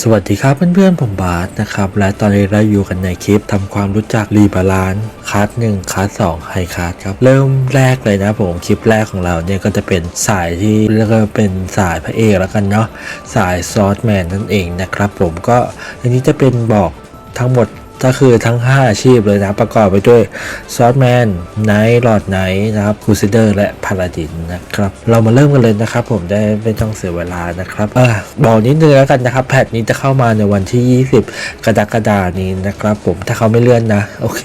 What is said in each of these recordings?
สวัสดีครับเพื่อนๆผมบาสนะครับและตอนนี้เราอยู่กันในคลิปทำความรู้จักรีบาลานคัสหนึ่งคัสสองไฮคัสครับเริ่มแรกเลยนะผมคลิปแรกของเราเนี่ยก็จะเป็นสายที่เรียกว่าเป็นสายพระเอกแล้วกันเนาะสายซอสแมนนั่นเองนะครับผมก็อันนี้จะเป็นบอกทั้งหมด ก็คือทั้ง 5 อาชีพเลยนะประกอบไปด้วยซอสแมนไนท์หลอดไนท์นะครับคูซิเดอร์และพาลาดินนะครับเรามาเริ่มกันเลยนะครับผมได้ไม่ต้องเสียเวลานะครับอะบอกนิดนึงแล้วกันนะครับแพทนี้จะเข้ามาในวันที่ 20 กรกฎานี้นะครับผมถ้าเขาไม่เลื่อนนะโอเค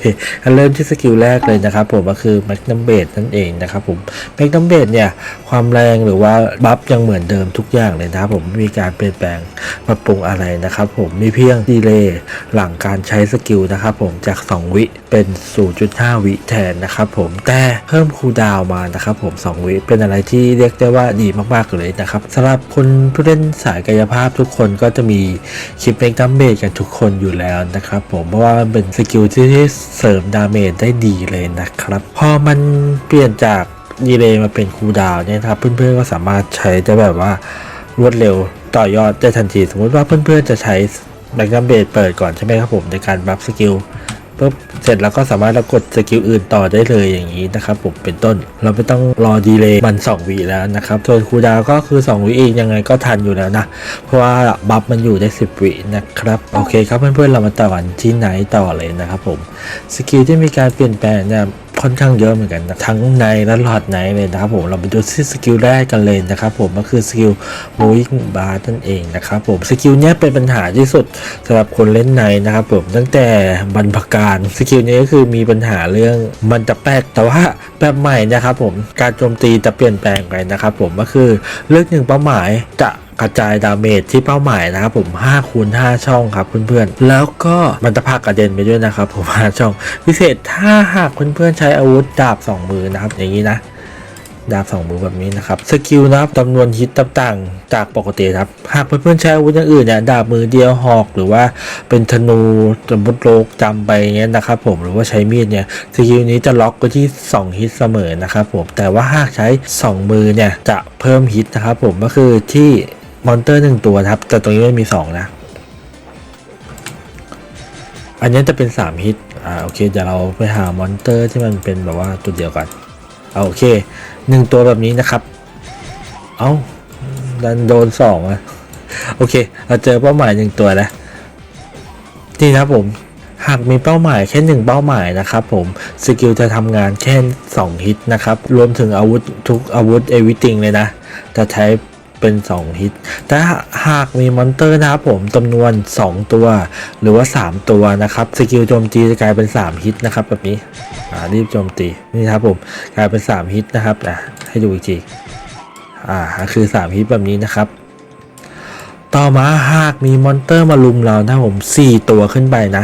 เริ่มที่สกิลแรกเลยนะครับผมก็คือแมกนัมเบดนั่นเองนะครับผมแมกนัมเบดเนี่ยความแรงหรือว่าบัฟยังเหมือนเดิมทุกอย่างเลยนะครับผมไม่มีการเปลี่ยนแปลงปรับปรุงอะไรนะครับผมมีเพียงดีเลย์หลังการใช้สกิลนะครับผมจาก 2 วิเป็น 0.5 วิแทนนะครับผมแต่เพิ่มคูลดาวมานะครับผม 2 วิเป็นอะไรที่เรียกได้ว่าดีมากๆเลยนะครับสำหรับคนผู้เล่นสายกายภาพทุกคนก็จะมีคลิปเมกดัมเบจกันทุกคนอยู่แล้วนะครับผมเพราะว่ามันเป็นสกิลที่เสริมดาเมจได้ดีเลยนะครับพอมันเปลี่ยนจากดีเลย์มาเป็นคูลดาวเนี่ยนะครับเพื่อนๆก็สามารถใช้ได้แบบว่ารวดเร็วต่อยอดได้ทันที สมมติว่าเพื่อนๆจะใช้ แบงกัมเบดเปิดก่อนใช่ไหมครับผมในการบัฟสกิลปุ๊บเสร็จแล้วก็สามารถเรากดสกิลอื่นต่อได้เลยอย่างนี้นะครับผมเป็นต้น เราไม่ต้องรอดีเลย์มัน 2วิแล้วนะครับส่วนคูดาวก็คือ2วิเองยังไงก็ทันอยู่แล้วนะ เพราะว่าบัฟมันอยู่ได้ 10วินะครับโอเคครับเพื่อนๆเรามาต่อกันที่ไหนต่อเลยนะครับผมสกิลที่มีการเปลี่ยนแปลงเนี่ย ค่อนข้างเยอะเหมือนกันนะทั้งในและหลอดในเลยนะครับผมเราไปดูที่สกิลแรกกันเลยนะครับผมก็คือสกิล moving bar นั่นเองนะครับผมสกิลนี้เป็นปัญหาที่สุดสำหรับคนเล่นในนะครับผมตั้งแต่บรรพการสกิลนี้ก็คือมีปัญหาเรื่องมันจะแป๊กแต่ว่าแบบใหม่นะครับผมการโจมตีจะเปลี่ยนแปลงไปนะครับผมก็คือเลือกหนึ่งเป้าหมายจะ กระจายดาเมจที่เป้าหมายนะครับผม5คูณ5ช่องครับเพื่อนๆ แล้วก็มันจะพากกระเด็นไปด้วยนะครับผม5ช่อง พิเศษถ้าหากเพื่อนๆใช้อาวุธดาบ 2 มือนะครับอย่างนี้นะดาบ2มือแบบนี้นะครับสกิลนะครับจำนวนฮิตต่างๆ จากปกติครับ หากเพื่อนๆใช้อาวุธอย่างอื่นเนี่ยดาบมือเดียวหอกหรือว่าเป็นธนูสมมติโลกจำไปอย่างเงี้ยนะครับผมหรือว่าใช้มีดเนี่ยสกิลนี้จะล็อกไว้ที่ 2 ฮิตเสมอนะครับผมแต่ว่าหากใช้ 2 มือเนี่ยจะเพิ่มฮิตนะครับผมก็คือที่ มอนเตอร์หนึ่งตัวครับ แต่ตรงนี้ไม่มี2นะ อันนี้จะเป็น3ฮิต อ่าโอเคเดี๋ยวเราไปหามอนเตอร์ที่มันเป็นแบบว่าตัวเดียวกันเอาโอเคหนึ่งตัวแบบนี้นะครับ เอา้าดันโดนสองอะโอเค เราเจอเป้าหมายหนึ่งตัวแล้วนี่นะผมหากมีเป้าหมายแค่หนึ่งเป้าหมายนะครับผมสกิลจะทำงานแค่2ฮิตนะครับ รวมถึงอาวุธทุกอาวุธเอวิติงเลยนะ จะใช้ เป็น 2 ฮิต แต่หากมีมอนเตอร์นะครับผมจำนวน 2 ตัว หรือว่า 3 ตัวนะครับ สกิลโจมตีจะกลายเป็น 3 ฮิตนะครับแบบนี้อ่ารีบโจมตีนี่ครับผมกลายเป็น 3 ฮิตนะครับอะให้ดูอีกทีอ่าคือ 3 ฮิตแบบนี้นะครับ ต่อมาหากมีมอนเตอร์มาลุมเรานะผม 4 ตัวขึ้นไปนะ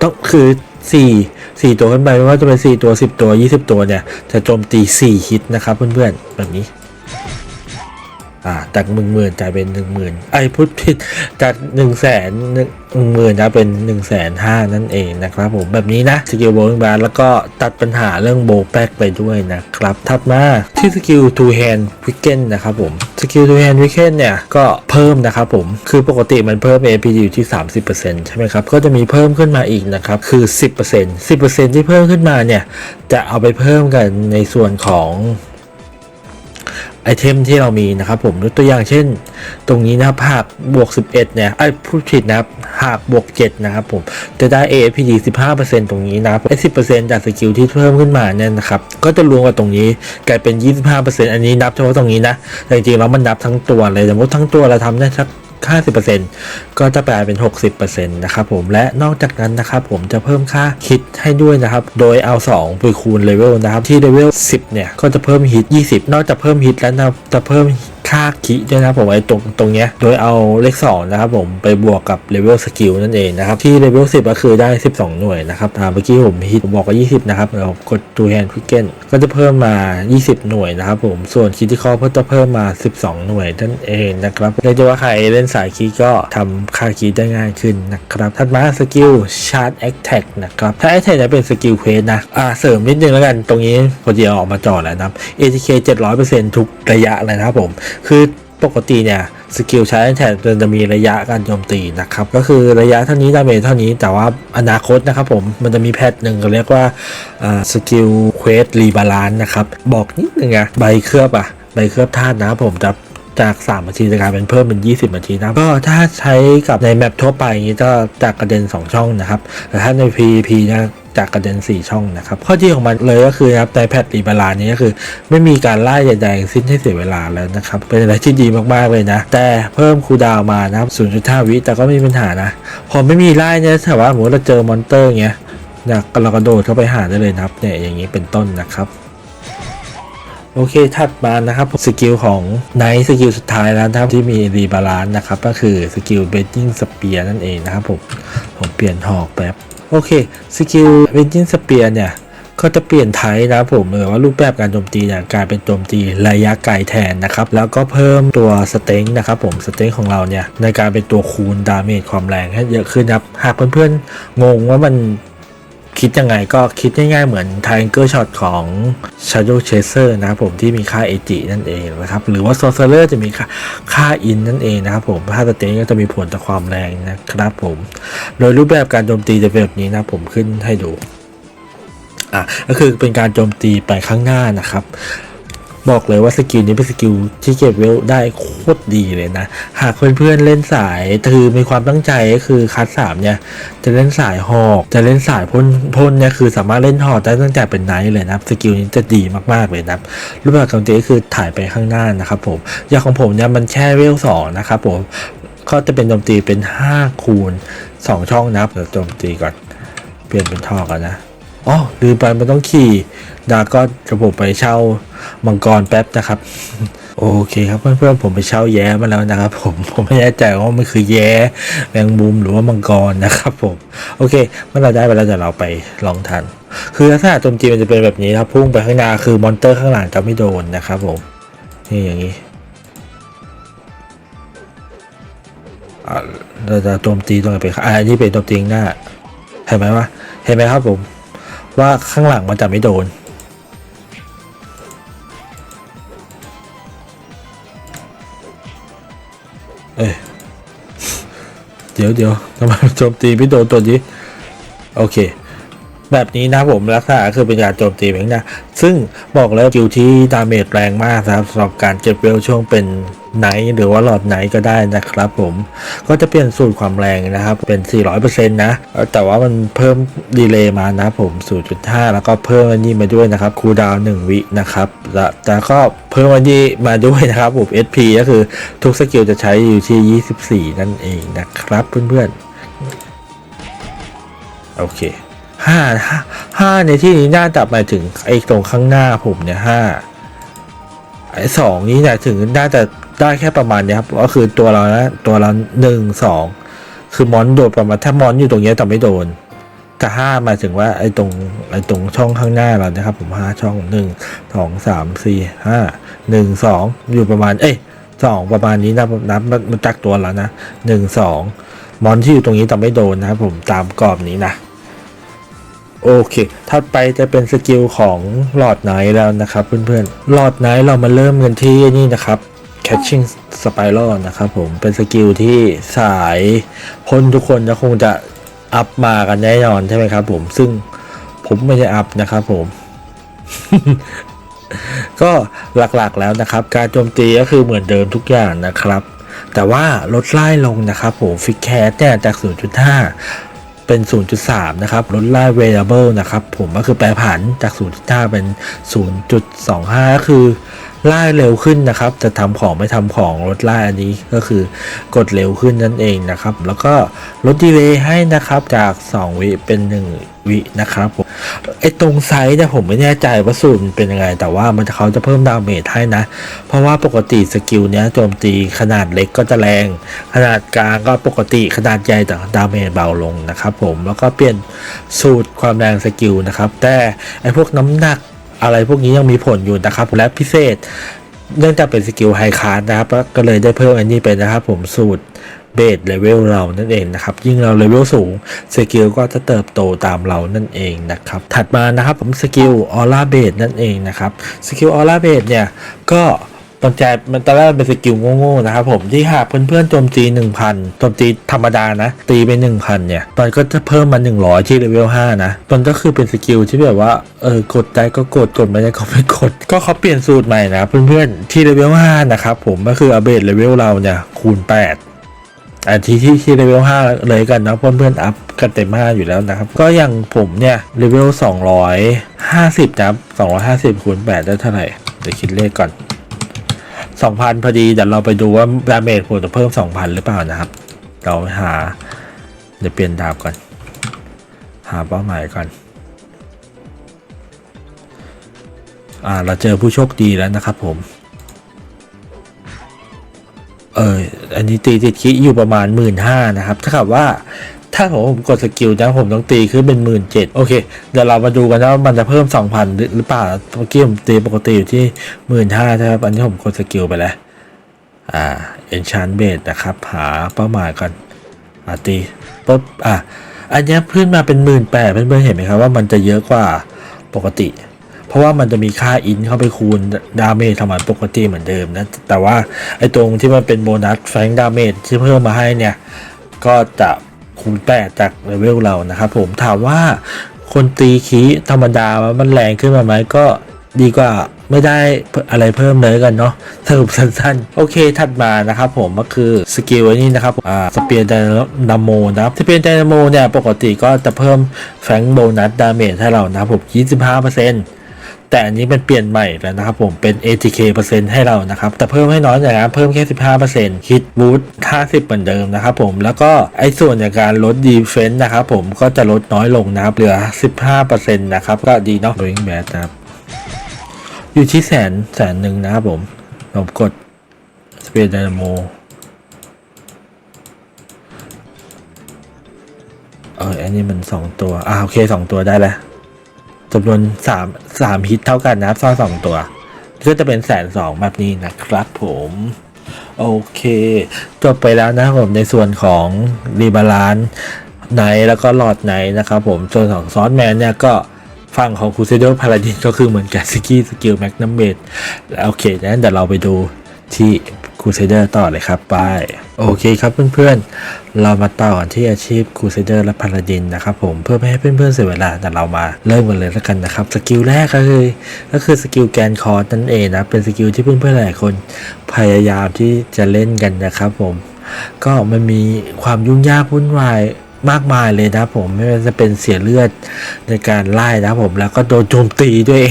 ต้องคือ4 4 ตัวขึ้นไปไม่ว่าจะเป็น 4 ตัว 10 ตัว 20 ตัวเนี่ย จะโจมตี 4 ฮิตนะครับเพื่อนๆแบบนี้ อ่าจากหนึ่งหมื่นกลายเป็นหนึ่งหมื่นไอ้พูดผิดจากหนึ่งแสนหนึ่งหมื่นนะเป็นหนึ่งแสนห้านั่นเองนะครับผมแบบนี้นะสกิลโบว์บาร์แล้วก็ตัดปัญหาเรื่องโบว์แป๊กไปด้วยนะครับถัดมาที่สกิล two hand weekend นะครับผมสกิล two hand weekend เนี่ยก็เพิ่มนะครับผมคือปกติมันเพิ่ม APD อยู่ที่ 30%ใช่ไหมครับก็จะมีเพิ่มขึ้นมาอีกนะครับคือ 10% 10%ที่เพิ่มขึ้นมาเนี่ยจะเอาไปเพิ่มกันในส่วนของ ไอเทมที่เรามีนะครับผมยกตัวอย่างเช่น ตรงนี้นะครับหากบวก 11 เนี่ยไอผู้ผิดนะครับหากบวก 7 นะครับผมจะได้ APD 15%ตรงนี้นะครับไอ้10%จากสกิลที่เพิ่มขึ้นมาเนี่ยนะครับก็จะรวมกับตรงนี้กลายเป็น 25%อันนี้นับเฉพาะตรงนี้นะแต่จริงๆแล้วมันนับทั้งตัวเลยสมมติทั้งตัวเราทำได้สัก 50%ก็จะแปลเป็น 60%นะครับผมและนอกจากนั้นนะครับผมจะเพิ่มค่าฮิตให้ด้วยนะครับ โดยเอา 2 ไปคูณเลเวลนะครับที่เลเวล10 เนี่ย ก็จะเพิ่มฮิต20 นอกจากเพิ่มฮิตแล้วนะจะเพิ่ม ค่าคิด้วยนะครับผมไอ้ตรงตรงเนี้ยโดยเอาเลข2นะครับผมไปบวกกับเลเวลสกิลนั่นเองนะครับที่เลเวล10 ก็คือได้ 12 หน่วยนะครับอ่าเมื่อกี้ผมฮิตผมบอกว่า20 นะครับเรากดตูแฮนด์ควิกเกนก็จะเพิ่มมา 20 หน่วยนะครับผมส่วนคิติคอก็จะเพิ่มมา 12 หน่วยนั่นเองนะครับเรียกได้ว่าใครเล่นสายคีก็ทำค่าคีได้ง่ายขึ้นนะครับถัดมาสกิลชาร์จแอคแท็กนะครับถ้าแอคแท็กจะเป็นสกิลเควสนะอ่าเสริมนิดนึงแล้วกันตรงนี้พอดีอออกมาจอดแล้วนะครับ ATK 700%ทุกระยะเลยนะครับผมคือปกติเนี่ยสกิลใช้แทนจะมีระยะการโจมตีนะครับก็คือระยะเท่านี้ดาเมจเท่านี้แต่ว่าอนาคตนะครับผมมันจะมีแพทหนึ่งเรียกว่าสกิลเควสรีบาลานนะครับบอกนิดนึงอะใบเคลือบอะใบเคลือบธาตุนะผมจะจาก3นาทีจะกลายเป็นเพิ่มเป็น 20นาทีนะก็ถ้าใช้กับในแมปทั่วไปอย่างนี้ก็จากกระเด็น 2 ช่องนะครับ แต่ถ้าใน PVP นะ จากกระเด็น 4 ช่องนะครับ ข้อที่ของมันเลยก็คือนะครับในแพทรีบาลานี้ก็คือ ไม่มีการไล่ใดๆทั้งสิ้นให้เสียเวลาแล้วนะครับ เป็นอะไรที่ดีมากๆเลยนะ แต่เพิ่มคูดาวมานะครับ 0.5 วิแต่ก็ไม่มีปัญหานะ พอไม่มีไล่เนี่ยถ้าว่าสมมติเราเจอมอนเตอร์เงี้ยเนี่ยเรากระโดดเข้าไปหาได้เลยนะครับเนี่ยอย่างนี้เป็นต้นนะครับโอเค ถัดมานะครับสกิลของไนท์สกิลสุดท้ายแล้วนะครับที่มีรีบาลานซ์นะครับ ก็คือสกิลเบดดิ้งสเปียร์นั่นเองนะครับผม ผมเปลี่ยนหอกแป๊บ โอเคสกิลเวนจินสเปียร์เนี่ยก็จะเปลี่ยนไทป์นะผมหรือว่ารูปแบบการโจมตีเนี่ยกลายเป็นโจมตีระยะไกลแทนนะครับ แล้วก็เพิ่มตัวสเต็งนะครับผมสเต็งของเราเนี่ยในการเป็นตัวคูณดาเมจความแรงให้เยอะขึ้นครับหากเพื่อนๆงงว่ามัน คิดยังไงก็คิดง่ายๆเหมือน Triangle Shot ของ Shadow Chaser นะครับผมที่มีค่า AG นั่นเองนะครับ หรือว่า Sorcerer จะมีค่าค่า In นั่นเองนะครับผมถ้าสเตนก็จะมีผลต่อความแรงนะครับผม โดยรูปแบบการโจมตีจะเป็นแบบนี้นะผมขึ้นให้ดูอะก็คือเป็นการโจมตีไปข้างหน้านะครับ บอกเลยว่าสกิลนี้เป็นสกิลที่เก็บเวลได้โคตรดีเลยนะ หากเพื่อนๆเล่นสายคือมีความตั้งใจก็คือคัสสามเนี่ย จะเล่นสายหอกจะเล่นสายพ่นพ่นเนี่ยคือสามารถเล่นหอกได้ตั้งแต่เป็นไนท์เลยนะสกิลนี้จะดีมากๆเลยนะรูปแบบการโจมตีก็คือถ่ายไปข้างหน้านะครับผมอย่างของผมเนี่ยมันแค่เวลสองนะครับผมก็จะเป็นโจมตีเป็น 5 คูณ 2 ช่องนะครับเดี๋ยวโจมตีก่อน เปลี่ยนเป็นท่อกกันนะ อ๋อลืมไปมันต้องขี่ดาก็จะผมไปเช่ามังกรแป๊บนะครับ โอเคครับเพื่อนๆผมไปเช่าแย้มาแล้วนะครับ ผมผมไม่แน่ใจว่ามันคือแย้แมงมุมหรือว่ามังกรนะครับ ผมโอเค เมื่อเราได้ไปแล้วเดี๋ยวเราไปลองทัน คือลักษณะโจมตีมันจะเป็นแบบนี้ครับพุ่งไปข้างหน้าคือมอนเตอร์ข้างหลังจะไม่โดนนะครับ ผมนี่อย่างนี้เราจะโจมตีตรงไหนไปอ่าอันนี้เป็นโจมตีข้างหน้าเห็นไหมว่าเห็นไหมครับผม ว่าข้างหลังมันจะไม่โดน เอ้ยเดี๋ยวเดี๋ยวทำไมโจมตีไม่โดนตัวนี้ โอเค แบบนี้นะผมลักษณะคือเป็นการโจมตีแบบนี้นะ ซึ่งบอกแล้วกิลที่ดาเมจแรงมากครับสำหรับการเก็บเวลช่วงเป็น ไนท์หรือว่าหลอดไนท์ก็ได้นะครับผมก็จะเปลี่ยนสูตรความแรงนะครับเป็น 400%นะแต่ว่ามันเพิ่มดีเลย์มานะผม 0.5 แล้วก็เพิ่มอันนี้มาด้วยนะครับคูลดาวน์1วินะครับแต่ก็เพิ่มอันนี้มาด้วยนะครับผม SP ก็คือทุกสกิลจะใช้อยู่ที่ 24 นั่นเองนะครับเพื่อนๆ โอเคห้าห้าห้าในที่นี้น่าจะหมายถึงไอ้ตรงข้างหน้าผมเนี่ยห้าไอ้สองนี้เนี่ยถึงน่าจะ ได้แค่ประมาณนี้ครับก็คือตัวเรานะตัวเราหนึ่งสองคือมอนโดดประมาณถ้ามอนอยู่ตรงนี้ยแต่ไม่โดนแต่ห้าหมายถึงว่าไอ้ตรงไอ้ตรงช่องข้างหน้าเรานะครับ ผมห้าช่องหนึ่งสองสามสี่ห้าหนึ่งสองอยู่ประมาณ เอ้ยสองประมาณนี้นะนับมันจากตัวแล้วนะหนึ่งสองมอนที่อยู่ตรงนี้แต่ไม่โดนนะครับผมตามกรอบนี้นะโอเคถัดไปจะเป็นสกิลของหลอดไนท์แล้วนะครับ เพื่อนๆหลอดไนท์เรามาเริ่มกันที่นี่นะครับ catching spiral นะครับผมเป็นสกิลที่สายพ่นทุกคนจะคงจะอัพมากันแน่นอนใช่ไหมครับผมซึ่งผมไม่ได้อัพนะครับผมก็หลักๆแล้วนะครับ การโจมตีก็คือเหมือนเดิมทุกอย่างนะครับ แต่ว่าลดไล่ลงนะครับผมฟิกแคสเนี่ยจาก 0.5 เป็น 0.3 นะครับลดไล่ variable นะครับผมก็คือแปรผันจาก 0.5 เป็น 0.25 ก็คือ ไล่เร็วขึ้นนะครับ จะทำของไม่ทำของลดไล่อันนี้ก็คือกดเร็วขึ้นนั่นเองนะครับ แล้วก็ลดดีเลย์ให้นะครับจาก 2 วิเป็น 1 วินะครับผมไอตรงไซส์เนี่ยผมไม่แน่ใจว่าสูตรเป็นยังไง แต่ว่ามันเขาจะเพิ่มดาเมจให้นะ เพราะว่าปกติสกิลเนี้ยโจมตีขนาดเล็กก็จะแรง ขนาดกลางก็ปกติขนาดใหญ่แต่ดาเมจเบาลงนะครับผมแล้วก็เปลี่ยนสูตรความแรงสกิลนะครับแต่ไอพวกน้ำหนัก อะไรพวกนี้ยังมีผลอยู่นะครับและพิเศษ เนื่องจากเป็นสกิลไฮคาร์ดนะครับก็เลยได้เพิ่มอันนี้เป็นนะครับผมสูตรเบสเลเวลเรานั่นเองนะครับ ยิ่งเราเลเวลสูงสกิลก็จะเติบโตตามเรานั่นเองนะครับ ถัดมานะครับผมสกิลออร่าเบสนั่นเองนะครับสกิลออร่าเบสเนี่ยก็ ตอนแจมันตอนแรกมันเป็นสกิลโง่ๆนะครับผมที่หากเพื่อนๆโจมตี 1000โจมตีธรรมดานะ ตีไป 1000 เนี่ย ตอนก็จะเพิ่มมา 100 ที่เลเวล5นะตอนก็คือเป็นสกิลที่แบบว่าเออกดได้ก็กดกดไม่ได้ก็ไม่กด ก็เขาเปลี่ยนสูตรใหม่นะ เพื่อนๆที่เลเวล5นะครับผมก็คืออัปเดตเลเวลเราเนี่ยคูณ 8อันที่ที่ที่เลเวล5เลยกันนะเพื่อนเพื่อนๆอัพกันเต็ม5อยู่แล้วนะครับ ก็อย่างผมเนี่ยเลเวล250นะครับ250คูณ8ได้เท่าไหร่เดี๋ยวคิดเลขก่อน 2,000 พอดีเดี๋ยวเราไปดูว่าดาเมจผมจะเพิ่ม 2,000 หรือเปล่านะครับ เราหา เดี๋ยวเปลี่ยนดาบก่อน หาเป้าหมายก่อน อ่า เราเจอผู้โชคดีแล้วนะครับผม เอออันนี้ตีติดคิอยู่ประมาณหมื่นห้านะครับ ถ้ากับว่า ถ้าผมกดสกิลนะผมต้องตีขึ้นเป็นหมื่นเจ็ดโอเค เดี๋ยวเรามาดูกันนะว่ามันจะเพิ่มสองพันหรือเปล่าเมื่อกี้ผมตีปกติอยู่ที่หมื่นห้าใช่ไหมครับอันนี้ผมกดสกิลไปแล้วอ่า enchant base นะครับหาเป้าหมายก่อนอ่าตีปุ๊บอะอันนี้ขึ้นมาเป็นหมื่นแปดเพื่อนๆเห็นไหมครับว่ามันจะเยอะกว่าปกติ เพราะว่ามันจะมีค่าอินเข้าไปคูณดาเมจทำมันปกติเหมือนเดิมนะแต่ว่าไอ้ตรงที่มันเป็นโบนัสแฟงดาเมจที่เพิ่มมาให้เนี่ยก็จะ คูณแปดจากเลเวลเรานะครับผมถามว่าคนตีคีธรรมดามันแรงขึ้นมาไหมก็ดีกว่าไม่ได้อะไรเพิ่มเลยกันเนาะสรุปสั้นๆ โอเคถัดมานะครับผมก็คือสกิลนี่นะครับอ่าสเปียร์ไดนาโมนะครับสเปียร์ไดนาโมเนี่ยปกติก็จะเพิ่มแฟงโบนัสดาเมจให้เรานะครับผม 25% แต่อันนี้มันเปลี่ยนใหม่แล้วนะครับผมเป็น ATK เปอร์เซ็นต์ให้เรานะครับ แต่เพิ่มให้น้อยหน่อยนะเพิ่มแค่ 15%ฮิตบูท50 เหมือนเดิมนะครับผมแล้วก็ไอ้ส่วนในการลดดีเฟนต์นะครับผมก็จะลดน้อยลงนะครับเหลือ 15%นะครับก็ดีเนาะ Going Bad นะครับอยู่ที่แสนแสนหนึ่งนะครับผมผมกด Space Dynamo เอออันนี้มันสองตัว อ่าโอเคสองตัวได้แล้ว จำนวนสามสามฮิตเท่ากันนะครับซ่อนสองตัวก็จะเป็นแสนสองแบบนี้นะครับผมโอเค จบไปแล้วนะครับผมในส่วนของรีบาลานไนแล้วก็หลอดไนนะครับผมส่วนของซอสแมนเนี่ยก็ฝั่งของคูเซโดพาราดินก็คือเหมือนกับสกี้สกิลแมกนัมเบดโอเคงั้นเดี๋ยวเราไปดูที่ คูเซเดอร์ต่อเลยครับไปโอเคครับเพื่อนๆ เรามาต่อกันที่อาชีพคูเซเดอร์และพาราดินนะครับผมเพื่อไม่ให้เพื่อนๆเสียเวลาแต่เรามาเริ่มกันเลยแล้วกันนะครับสกิลแรกก็คือก็คือสกิลแกนคอร์นั่นเองนะเป็นสกิลที่เพื่อนๆหลายคนพยายามที่จะเล่นกันนะครับผมก็มันมีความยุ่งยากวุ่นวาย มากมายเลยนะผมไม่ว่าจะเป็นเสียเลือดในการไล่นะผมแล้วก็โดนโจมตีด้วย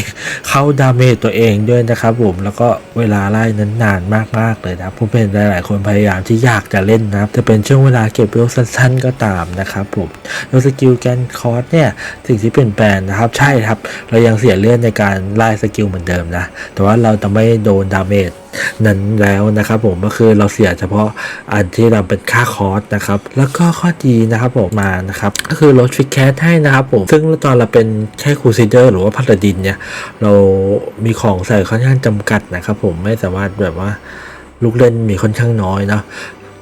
เข้าดาเมจตัวเองด้วยนะครับผมแล้วก็เวลาไล่นั้นนานมากๆเลยนะผมเป็นหลาย ๆ คนพยายามที่อยากจะเล่นนะจะเป็นช่วงเวลาเก็บเวลสั้น ๆ ก็ตามนะครับผมแล้วสกิลแกนคอร์สเนี่ยสิ่งที่เปลี่ยนแปลงนะครับใช่ครับ เรายังเสียเลือดในการไล่สกิลเหมือนเดิมนะแต่ว่าเราจะไม่โดนดาเมจ นั้นแล้วนะครับผมก็คือเราเสียเฉพาะอันที่เราเป็นค่าคอร์สนะครับ แล้วก็ข้อดีนะครับผมมานะครับ ก็คือลดฟิกแคสให้นะครับผม ซึ่งตอนเราเป็นแค่คูซิเดอร์หรือว่าพัลดินเนี่ย เรามีของใส่ค่อนข้างจำกัดนะครับผมไม่สามารถแบบว่าลูกเล่นมีค่อนข้างน้อยเนาะ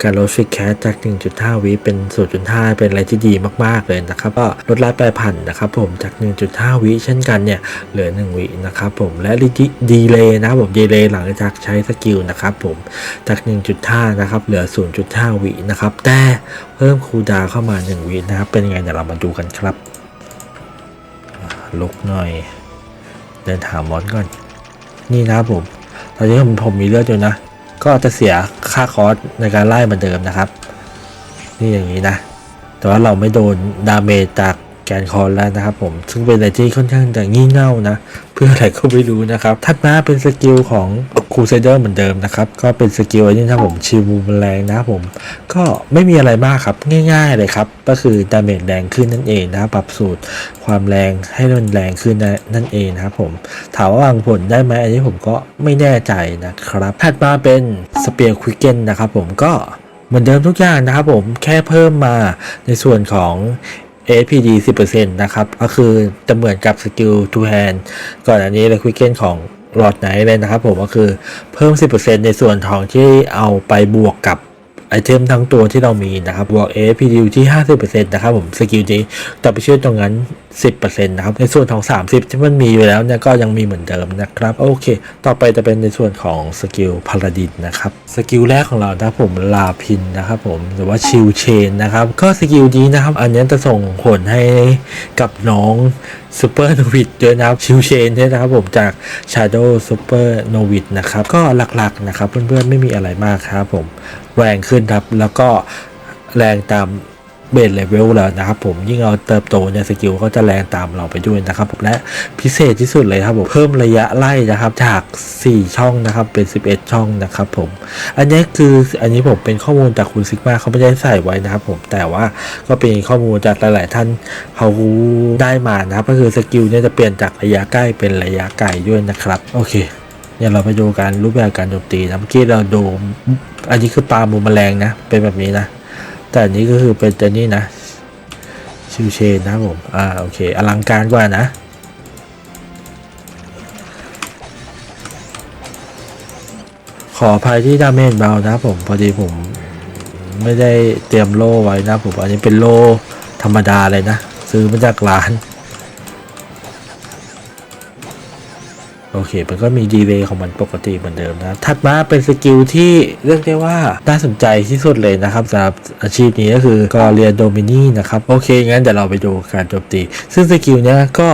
การลดฟิกแคสจาก 1.5 วิเป็น 0.5 เป็นอะไรที่ดีมาก ๆ เลยนะครับ ก็ลดไล่ไปพันนะครับผมจาก 1.5 วิเช่นกันเนี่ยเหลือ 1 วินะครับผมและดีเลย์นะครับผมดีเลย์หลังจากใช้สกิลนะครับผมจาก 1.5 นะครับเหลือ 0.5 วินะครับแต่เพิ่มคูดาวเข้ามา 1 วินะครับเป็นไงเดี๋ยวเรามาดูกันครับลุกหน่อย เดินถามมอนก่อน นี่นะครับผม ตอนนี้ผมผมมีเลือดอยู่นะ ก็จะเสียค่าคอสในการไล่เหมือนเดิมนะครับ นี่อย่างนี้นะ แต่ว่าเราไม่โดนดาเมจจากแกนคอร์แล้วนะครับผม ซึ่งเป็นอะไรที่ค่อนข้างจะงี่เง่านะ พื่ออะไรก็ไม่รู้นะครับถัดมาเป็นสกิลของครูเซเดอร์เหมือนเดิมนะครับ ก็เป็นสกิลอันนี้นะครับผมชิวูแรงนะผม ก็ไม่มีอะไรมากครับ ง่าย ๆเลยครับ ก็คือดาเมจแรงขึ้นนั่นเองนะปรับสูตรความแรงให้มันแรงขึ้นนั่นเองนะครับผม ถามว่าวางผลได้ไหมอันนี้ผมก็ไม่แน่ใจนะครับถัดมาเป็นสเปียร์ควิกเกนนะครับผมก็เหมือนเดิมทุกอย่างนะครับผมแค่เพิ่มมาในส่วนของ APD 10%นะครับ ก็คือจะเหมือนกับสกิล to hand ก่อนอันนี้เลยควิกเกนของหลอดไหนเลยนะครับผมก็คือเพิ่ม 10%ในส่วนของที่เอาไปบวกกับไอเทมทั้งตัวที่เรามีนะครับบวก APD ที่ 50%นะครับผมสกิลนี้จะไปช่วยตรงนั้น10%นะครับ ในส่วนของ 30 ที่มันมีอยู่แล้วเนี่ยก็ยังมีเหมือนเดิมนะครับ โอเค ต่อไปจะเป็นในส่วนของสกิลพาราดินนะครับ สกิลแรกของเรานะผมลาพินนะครับผมหรือว่าชิลเชนนะครับ ก็สกิลนี้นะครับ อันนี้จะส่งผลให้กับน้องซูเปอร์โนวิดด้วยนะครับชิลเชนเนี่ยนะครับผมจาก Shadow Super n o v i d นะครับ ก็หลักๆนะครับ เพื่อนๆไม่มีอะไรมากครับผมแรงขึ้นครับแล้วก็แรงตาม เบสเลเวลแล้วนะครับผมยิ่งเราเติบโตเนี่ยสกิลก็จะแรงตามเราไปด้วยนะครับผมและพิเศษที่สุดเลยครับผมเพิ่มระยะไล่นะครับจาก 4 ช่องนะครับเป็น 11 ช่องนะครับผมอันนี้คืออันนี้ผมเป็นข้อมูลจากคุณซิกมาเขาไม่ได้ใส่ไว้นะครับผมแต่ว่าก็เป็นข้อมูลจากหลาย ๆ ท่านเขาได้มานะครับก็คือสกิลเนี่ยจะเปลี่ยนจากระยะใกล้เป็นระยะไกลด้วยนะครับโอเคเดี๋ยวเราไปดูการรูปแบบการโจมตีนะเมื่อกี้เราดูอันนี้คือปลาหมูแมลงนะเป็นแบบนี้นะ แต่อันนี้ก็คือเป็นตัวนี้นะชิวเชนนะผมอ่าโอเคอลังการกว่านะขออภัยที่ดาเมจเบานะผมพอดีผมไม่ได้เตรียมโล่ไว้นะผมอันนี้เป็นโล่ธรรมดาเลยนะ ซื้อมาจากร้าน โอเค มันก็มีดีเลย์ของมันปกติเหมือนเดิมนะ ถัดมาเป็นสกิลที่เรียกได้ว่าน่าสนใจที่สุดเลยนะครับสำหรับอาชีพนี้ก็คือกอเรียนโดมินีนะครับ โอเค งั้นเดี๋ยวเราไปดูการโจมตี ซึ่งสกิลเนี้ยก็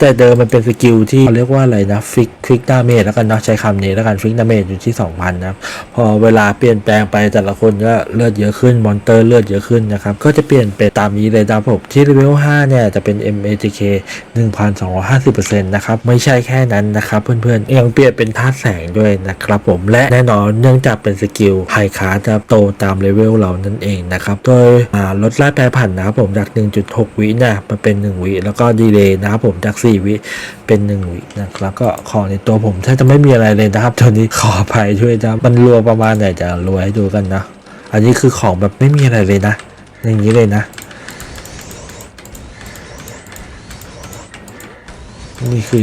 แต่เดิมมันเป็นสกิลที่เรียกว่าอะไรนะฟิกฟิกดาเมจแล้วกันเนาะใช้คำนี้แล้วกันฟิกดาเมจอยู่ที่ 2,000นะครับพอเวลาเปลี่ยนแปลงไปแต่ละคนก็เลือดเยอะขึ้นมอนเตอร์เลือดเยอะขึ้นนะครับก็จะเปลี่ยนเป็นตามนี้เลยนะครับผมที่เลเวล5เนี่ยจะเป็น MATK 1,250%นะครับไม่ใช่แค่นั้นนะครับเพื่อนๆยังเปลี่ยนเป็นธาตุแสงด้วยนะครับผมและแน่นอนเนื่องจากเป็นสกิลไฮคาร์จะโตตามเลเวลเรานั่นเองนะครับโดยลดไล่แปรผันนะครับผมจาก 1.6 วินะมาเป็น 1 วิแล้วก็ดีเลย์นะครับผมจาก4 วิเป็น 1 วินะครับ ก็ของในตัวผมถ้าจะไม่มีอะไรเลยนะครับตัวนี้ขออภัยด้วยนะมันรัวประมาณไหนจะรัวให้ดูกันนะ อันนี้คือของแบบไม่มีอะไรเลยนะ อย่างนี้เลยนะ นี่คือ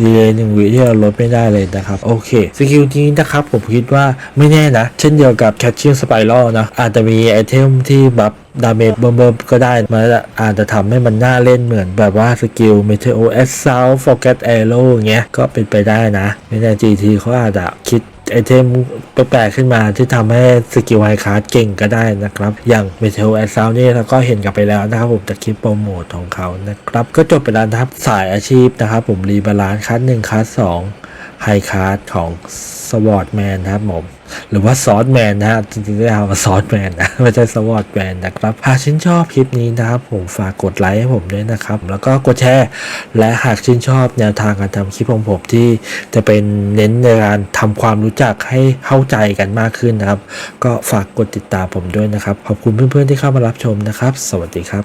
ดีเลยหนึ่งวิที่เราลดไม่ได้เลยนะครับ โอเค สกิลนี้นะครับผมคิดว่าไม่แน่นะ เช่นเดียวกับ Catching Spiral นะ อาจจะมีไอเทมที่แบบดาเมจเบิ่มๆก็ได้มันอาจจะทำให้มันน่าเล่นเหมือนแบบว่าสกิล Meteo S Sound Forget Arrow อย่เงี้ย ก็เป็นไปได้นะ ใน่ GT เขาอาจจะคิด ไอเทมแปลกๆขึ้นมาที่ทำให้สกิลไฮคาร์ดเก่งก็ได้นะครับ อย่างเมเทลแอสซาวนี่เราก็เห็นกันไปแล้วนะครับผมจากคลิปโปรโมทของเขานะครับ ก็จบไปแล้วนะครับสายอาชีพนะครับผมรีบาลานซ์คัสหนึ่งคัสสองไฮคาร์ดของสวอตแมนนะครับผม หรือว่าซอสแมนนะฮะจริงๆเรียกว่าซอสแมนนะไม่ใช่สวอตแมนนะครับหากชื่นชอบคลิปนี้นะครับ ผมฝากกดไลค์ให้ผมด้วยนะครับ แล้วก็กดแชร์ และหากชื่นชอบแนวทางการทำคลิปของผมที่จะเป็นเน้นในการทำความรู้จักให้เข้าใจกันมากขึ้นนะครับ ก็ฝากกดติดตามผมด้วยนะครับ ขอบคุณเพื่อนๆที่เข้ามารับชมนะครับ สวัสดีครับ